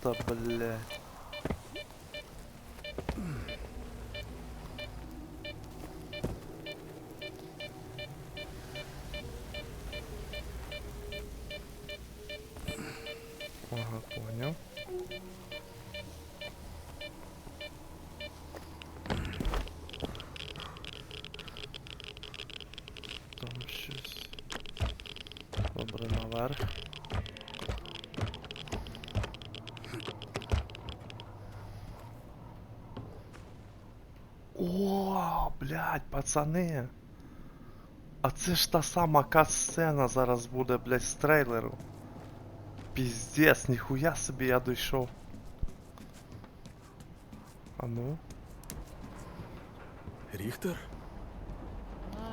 Та блядь. Ага, понял. Там щось. Добре, наверх. О, блядь, пацани. А це ж та сама кат-сцена зараз буде, блядь, з трейлеру. Піздець, ніхуя собі я дійшов. А ну. Ріхтер?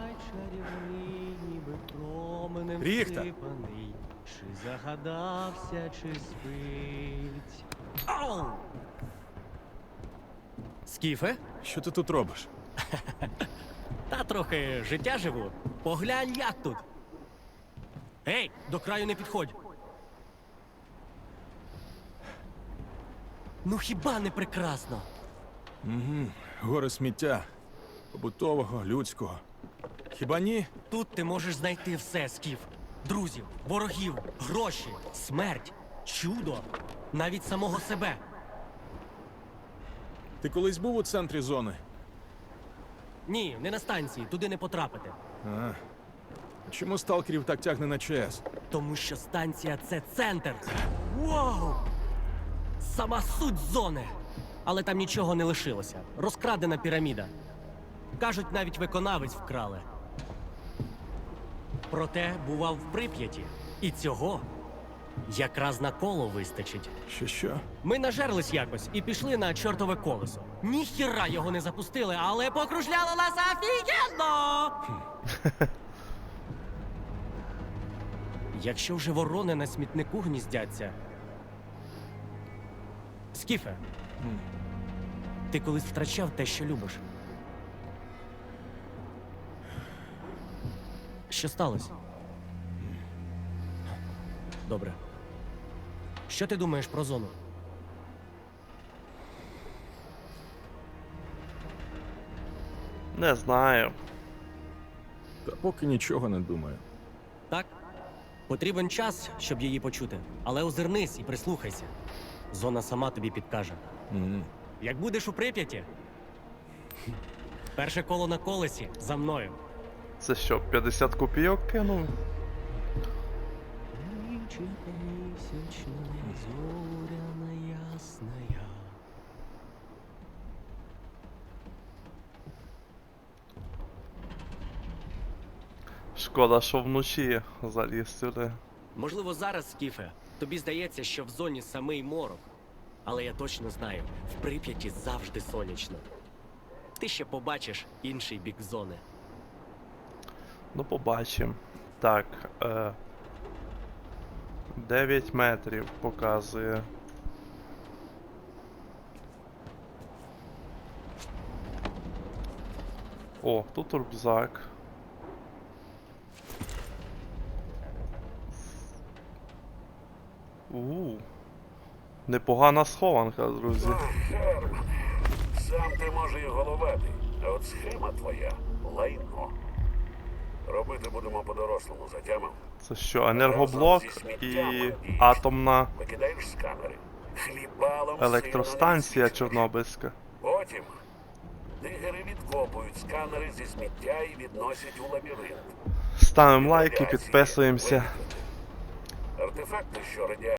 Ай, чарівний, ніби променем Ріхта! всипаний, Чи загадався, чи спить. Ау! Скіфе? Що ти тут робиш? Та трохи життя живу. Поглянь, як тут. Ей, до краю не підходь. Ну хіба не прекрасно? Угу. Гори сміття. Побутового, людського. Хіба ні? Тут ти можеш знайти все, Скіф. Друзів, ворогів, гроші, смерть, чудо, навіть самого себе. Ти колись був у центрі зони? Ні, не на станції, туди не потрапити. А. Чому сталкерів так тягне на ЧС? Тому що станція це центр. Вау! Сама суть зони. Але там нічого не лишилося. Розкрадена піраміда. Кажуть, навіть виконавець вкрали. Проте бував в Прип'яті. І цього якраз на коло вистачить. Що що? Ми нажерлись якось і пішли на чортове колесо. Ніхіра його не запустили, але покружляло нас офігенно! Якщо вже ворони на смітнику гніздяться. Скіфе, ти колись втрачав те, що любиш. Що сталося? Добре. Що ти думаєш про зону? Не знаю. Та поки нічого не думаю. Так? Потрібен час, щоб її почути. Але озирнись і прислухайся. Зона сама тобі підкаже. Угу. Як будеш у Прип'яті? Перше коло на колесі за мною. Це що, 50 копійок кинув? Шкода, що вночі заліз сюди. Можливо, зараз, Скіфе, тобі здається, що в зоні самий морок. Але я точно знаю, в Прип'яті завжди сонячно. Ти ще побачиш інший бік зони. Ну, побачимо. Так. Е... 9 метрів показує. О, тут рюкзак. У. Непогана схованка, друзі. Сам ти може і головатий, а от схема твоя лайно. Робити будемо по-дорослому, затямив. Це що, енергоблок і атомна Викидаєш сканери. Хлібалом електростанція Чорнобильська. Потім дигери відкопують сканери зі сміття і відносять у лабіринт. Ставимо лайки, підписуємося. Артефакти, що радіація